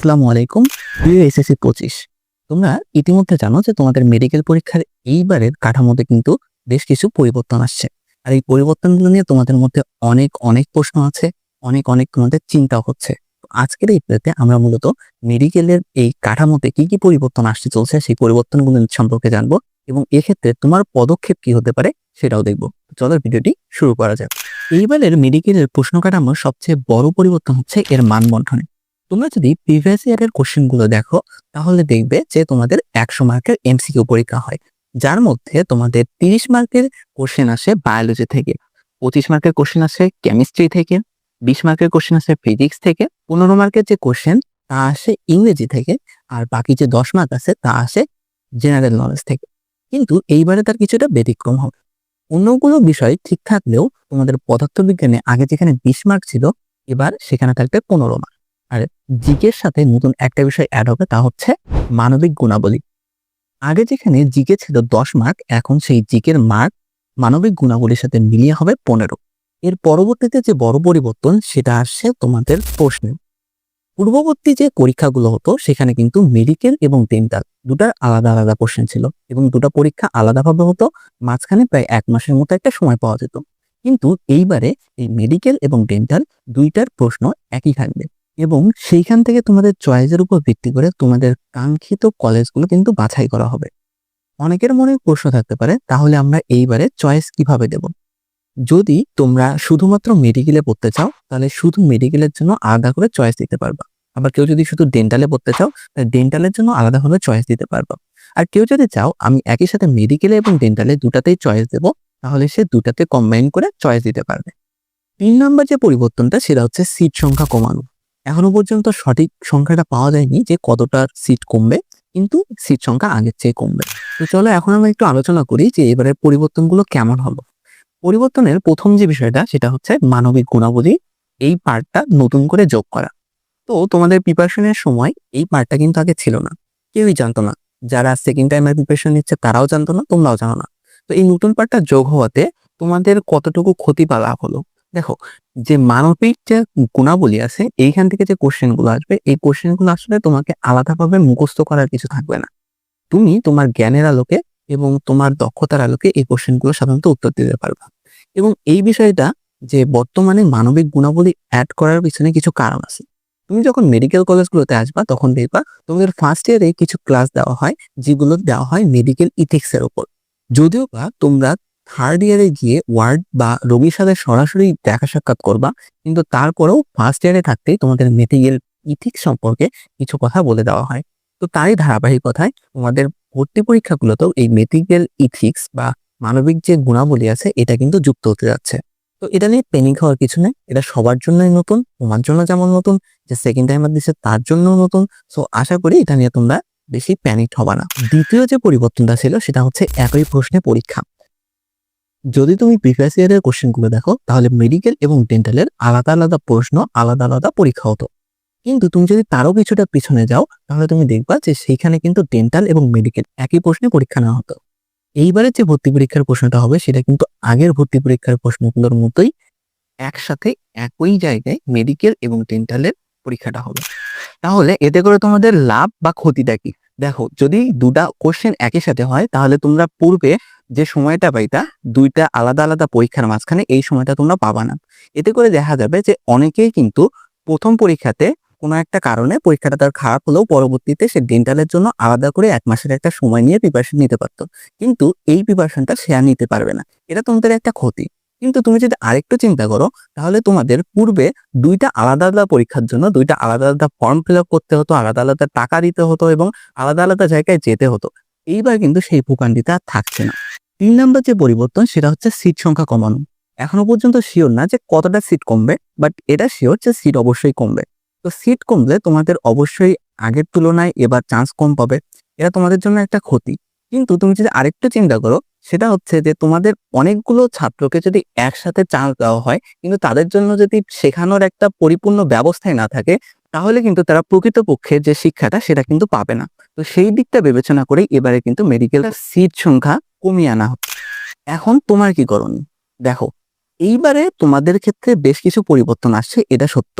আসসালামু আলাইকুম। প্রিয় এসএসসি পঁচিশ, তোমরা ইতিমধ্যে জানো যে তোমাদের মেডিকেল পরীক্ষার এইবারের কাঠামোতে কিন্তু বেশ কিছু পরিবর্তন আসছে। আর এই পরিবর্তনগুলো নিয়ে তোমাদের মধ্যে অনেক অনেক প্রশ্ন আছে, অনেক অনেক তোমাদের চিন্তাও হচ্ছে। আজকের এই প্লেতে আমরা মূলত মেডিকেলের এই কাঠামোতে কি কি পরিবর্তন আসতে চলছে সেই পরিবর্তনগুলো সম্পর্কে জানব এবং এক্ষেত্রে তোমার পদক্ষেপ কি হতে পারে সেটাও দেখব। চলো ভিডিওটি শুরু করা যাক। এইবারের মেডিকেলের প্রশ্ন কাঠামোর সবচেয়ে বড় পরিবর্তন হচ্ছে এর মানবন্ধনে তোমরা যদি প্রিভিয়াস ইয়ারের কোশ্চেনগুলো দেখো, তাহলে দেখবে যে তোমাদের একশো মার্কের এমসিকিউ পরীক্ষা হয়। যার মধ্যে তোমাদের তিরিশ মার্কের কোশ্চেন আসে বায়োলজি থেকে। পঁচিশ মার্কের কোশ্চেন আসে কেমিস্ট্রি থেকে। বিশ মার্কের কোশ্চেন আসে ফিজিক্স থেকে। পনেরো মার্কের যে কোশ্চেন তা আসে ইংরেজি থেকে। আর বাকি যে দশ মার্ক আছে, তা আসে জেনারেল নলেজ থেকে। কিন্তু এইবারে তার কিছুটা ব্যতিক্রম হবে। অন্যগুলো বিষয় ঠিক থাকলেও তোমাদের পদার্থবিজ্ঞানে আগে যেখানে বিশ মার্ক ছিল, এবার সেখানে থাকবে পনেরো মার্ক। আর জিকের সাথে নতুন একটা বিষয় অ্যাড হবে তা হচ্ছে মানবিক গুণাবলী। আগে যেখানে জিকে ছিল দশ মার্ক এখন সেই জিকের মার্ক মানবিক গুণাবলীর সাথে মিলিয়ে হবে পনেরো। এর পরবর্তীতে যে বড় পরিবর্তন, সেটা আসছে তোমাদের প্রশ্নে। পূর্ববর্তী যে পরীক্ষাগুলো হতো, সেখানে কিন্তু মেডিকেল এবং ডেন্টাল দুটার আলাদা আলাদা কোশ্চেন ছিল এবং দুটা পরীক্ষা আলাদাভাবে হতো, মাঝখানে প্রায় এক মাসের মতো একটা সময় পাওয়া যেত। কিন্তু এইবারে এই মেডিকেল এবং ডেন্টাল দুইটার প্রশ্ন একই থাকবে। এবং সেইখান থেকে তোমাদের চয়েসের উপর ভিত্তি করে তোমাদের কাঙ্ক্ষিত কলেজগুলো কিন্তু বাছাই করা হবে। অনেকের মনে প্রশ্ন থাকতে পারে, তাহলে আমরা এইবারে চয়েস কীভাবে দেব? যদি তোমরা শুধুমাত্র মেডিকেলে পড়তে চাও, তাহলে শুধু মেডিকেলের জন্য আলাদা করে চয়েস দিতে পারবা। আবার কেউ যদি শুধু ডেন্টালে পড়তে চাও, তাহলে ডেন্টালের জন্য আলাদা আলাদাভাবে চয়েস দিতে পারবা। আর কেউ যদি চাও, আমি একই সাথে মেডিকেলে এবং ডেন্টালে দুটাতেই চয়েস দেব, তাহলে সে দুটাতে কম্বাইন করে চয়েস দিতে পারবে। তিন নম্বর যে পরিবর্তনটা, সেটা হচ্ছে সিট সংখ্যা কমানো। এখনও পর্যন্ত সঠিক সংখ্যাটা পাওয়া যায়নি যে কতটা সিট কমবে, কিন্তু সিট সংখ্যা আগের চেয়ে কমবে। তো চলো এখন আমরা একটু আলোচনা করি যে এবারের পরিবর্তনগুলো কেমন হলো। পরিবর্তনের প্রথম যে বিষয়টা সেটা হচ্ছে মানবিক গুণাবলী, এই পার্টটা নতুন করে যোগ করা। তো তোমাদের প্রিপারেশনের সময় এই পার্টটা কিন্তু আগে ছিল না। কেউই জানতো না। যারা সেকেন্ড টাইমের প্রিপারেশন নিচ্ছে তারাও জানতো না, তোমরাও জানো না। তো এই নতুন পার্টটা যোগ হওয়াতে তোমাদের কতটুকু ক্ষতি বা হলো? দেখো, যে মানবিক যে গুণাবলী আছে, এইখান থেকে যে কোশ্চেনগুলো আসবে, এই কোশ্চেনগুলো আসলে তোমাকে আলাদাভাবে মুখস্থ করার কিছু থাকবে না। তুমি তোমার জ্ঞানের আলোকে এবং তোমার দক্ষতার আলোকে এই কোশ্চেনগুলো সাধারণত উত্তর দিতে পারবা। এবং এই বিষয়টা যে বর্তমানে মানবিক গুণাবলী অ্যাড করার পিছনে কিছু কারণ আছে। তুমি যখন মেডিকেল কলেজগুলোতে আসবা, তখন দেখবা তোমাদের ফার্স্ট ইয়ারে কিছু ক্লাস দেওয়া হয়, যেগুলো দেওয়া হয় মেডিকেল ইথিক্স এর উপর। যদিও বা তোমরা থার্ড ইয়ারে গিয়ে ওয়ার্ড বা রোগীর সাথে সরাসরি দেখা সাক্ষাৎ করবা, কিন্তু তারপরেও ফার্স্ট ইয়ারে থাকতেই তোমাদের মেডিকেল ইথিক্স সম্পর্কে কিছু কথা বলে দেওয়া হয়। তো তারই ধারাবাহিকতায় তোমাদের ভর্তি পরীক্ষাগুলোতেও এই মেডিকেল ইথিক্স বা মানবিক যে গুণাবলী আছে, এটা কিন্তু যুক্ত হতে যাচ্ছে। তো এটা নিয়ে প্যানিক হওয়ার কিছু নেই, এটা সবার জন্যই নতুন, তোমার জন্য যেমন নতুন, যে সেকেন্ড টাইম টাইমার দিচ্ছে তার জন্য নতুন। সো আশা করি এটা নিয়ে তোমরা বেশি প্যানিক হবা না। দ্বিতীয় যে পরিবর্তনটা ছিল, সেটা হচ্ছে একই প্রশ্নে পরীক্ষা। যদি তুমি প্রিভিয়াস ইয়ারের কোশ্চেনগুলো দেখো, তাহলে মেডিকেল এবং ডেন্টালের আলাদা আলাদা প্রশ্ন, আলাদা আলাদা পরীক্ষা হতো। কিন্তু তুমি যদি তারও কিছুটা পিছনে যাও, তাহলে তুমি দেখবা যে সেইখানে কিন্তু ডেন্টাল এবং মেডিকেল একই প্রশ্নে পরীক্ষা নেওয়া হতো। এইবারে যে ভর্তি পরীক্ষার প্রশ্নটা হবে, সেটা কিন্তু আগের ভর্তি পরীক্ষার প্রশ্নগুলোর মতোই একসাথে একই জায়গায় মেডিকেল এবং ডেন্টালের পরীক্ষাটা হবে। তাহলে এতে করে তোমাদের লাভ বা ক্ষতিটা কি? দেখো, যদি দুটা কোশ্চেন একই সাথে হয়, তাহলে তোমরা পূর্বে যে সময়টা পাইতা, দুইটা আলাদা আলাদা পরীক্ষার মাঝখানে এই সময়টা তোমরা পাবা না। এতে করে দেখা যাবে যে অনেকেই কিন্তু প্রথম পরীক্ষাতে কোনো একটা কারণে পরীক্ষাটা তার খারাপ হলেও পরবর্তীতে সে ডেন্টালের জন্য আলাদা করে এক মাসের একটা সময় নিয়ে প্রিপারেশন নিতে পারতো। কিন্তু এই প্রিপারেশনটা সে আর নিতে পারবে না। এটা তোমাদের একটা ক্ষতি। কিন্তু তুমি যদি আরেকটু চিন্তা করো, তাহলে তোমাদের পূর্বে দুইটা আলাদা আলাদা পরীক্ষার জন্য দুইটা আলাদা আলাদা ফর্ম ফিল করতে হতো, আলাদা আলাদা টাকা দিতে হতো এবং আলাদা আলাদা জায়গায় যেতে হতো। এইবার কিন্তু সেই ভূকাণ্ডিতা আর থাকছে না। তিন নম্বর যে পরিবর্তন, সেটা হচ্ছে সিট সংখ্যা কমানো। এখনও পর্যন্ত শিওর না যে কতটা সিট কমবে বাট এটা শিওর যে সিট অবশ্যই কমবে। তো সিট কমলে তোমাদের অবশ্যই আগের তুলনায় এবার চান্স কম পাবে। এটা তোমাদের জন্য একটা ক্ষতি। কিন্তু তুমি যদি আরেকটু চিন্তা করো, সেটা হচ্ছে যে তোমাদের অনেকগুলো ছাত্রকে যদি একসাথে চান্স দেওয়া হয়, কিন্তু তাদের জন্য যদি শেখানোর একটা পরিপূর্ণ ব্যবস্থায় না থাকে, তাহলে কিন্তু তারা প্রকৃতপক্ষে যে শিক্ষাটা, সেটা কিন্তু পাবে না। তো সেই দিকটা বিবেচনা করেই এবারে কিন্তু মেডিকেল সিট সংখ্যা কমিয়ে আনা হচ্ছে এখন তোমার কি করণীয়? দেখো, এইবারে তোমাদের ক্ষেত্রে বেশ কিছু পরিবর্তন আসছে, এটা সত্য।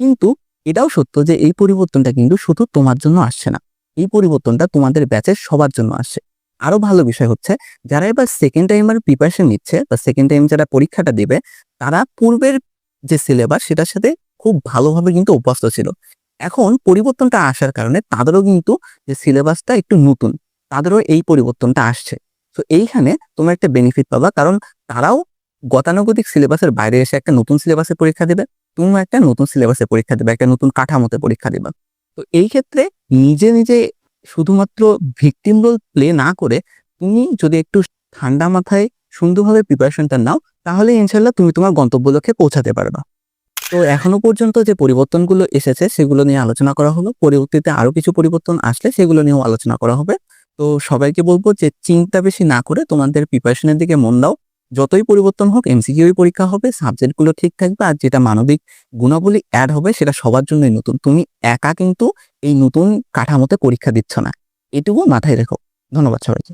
কিন্তু এটাও সত্য যে এই পরিবর্তনটা কিন্তু শুধু তোমার জন্য আসছে না। এই পরিবর্তনটা তোমাদের ব্যাচের সবার জন্য আসছে। আরও ভালো বিষয় হচ্ছে, যারা এবার সেকেন্ড টাইমের প্রিপারেশন নিচ্ছে বা সেকেন্ড টাইম যারা পরীক্ষাটা দেবে, তারা পূর্বের যে সিলেবাস সেটার সাথে খুব ভালোভাবে কিন্তু অভ্যস্ত ছিল। এখন পরিবর্তনটা আসার কারণে তাদেরও কিন্তু যে সিলেবাসটা একটু নতুন, তাদেরও এই পরিবর্তনটা আসছে। তো এইখানে তোমরা একটা বেনিফিট পাবা। কারণ তারাও গতানুগতিক সিলেবাসের বাইরে এসে একটা নতুন সিলেবাসে পরীক্ষা দেবে তুমিও একটা নতুন সিলেবাসে পরীক্ষা দেবে, একটা নতুন কাঠামোতে পরীক্ষা দেবে। তো এই ক্ষেত্রে নিজে নিজে শুধুমাত্র ভিকটিম রোল প্লে না করে তুমি যদি একটু ঠান্ডা মাথায় সুন্দরভাবে প্রিপারেশনটা নাও, তাহলে ইনশাল্লাহ তুমি তোমার গন্তব্য লক্ষ্যে পৌঁছাতে পারবা। তো এখনও পর্যন্ত যে পরিবর্তনগুলো এসেছে, সেগুলো নিয়ে আলোচনা করা হলো। পরবর্তীতে আরও কিছু পরিবর্তন আসলে সেগুলো নিয়েও আলোচনা করা হবে। তো সবাইকে বলব যে চিন্তা বেশি না করে তোমাদের প্রিপারেশনের দিকে মন দাও। যতই পরিবর্তন হোক এমসিকিউ পরীক্ষা হবে সাবজেক্টগুলো ঠিক থাকবে, আর যেটা মানবিক গুণাবলী অ্যাড হবে, সেটা সবার জন্যই নতুন। তুমি একা কিন্তু এই নতুন কাঠামোতে পরীক্ষা দিচ্ছ না। এটুকু মাথায় রেখো। ধন্যবাদ সবাইকে।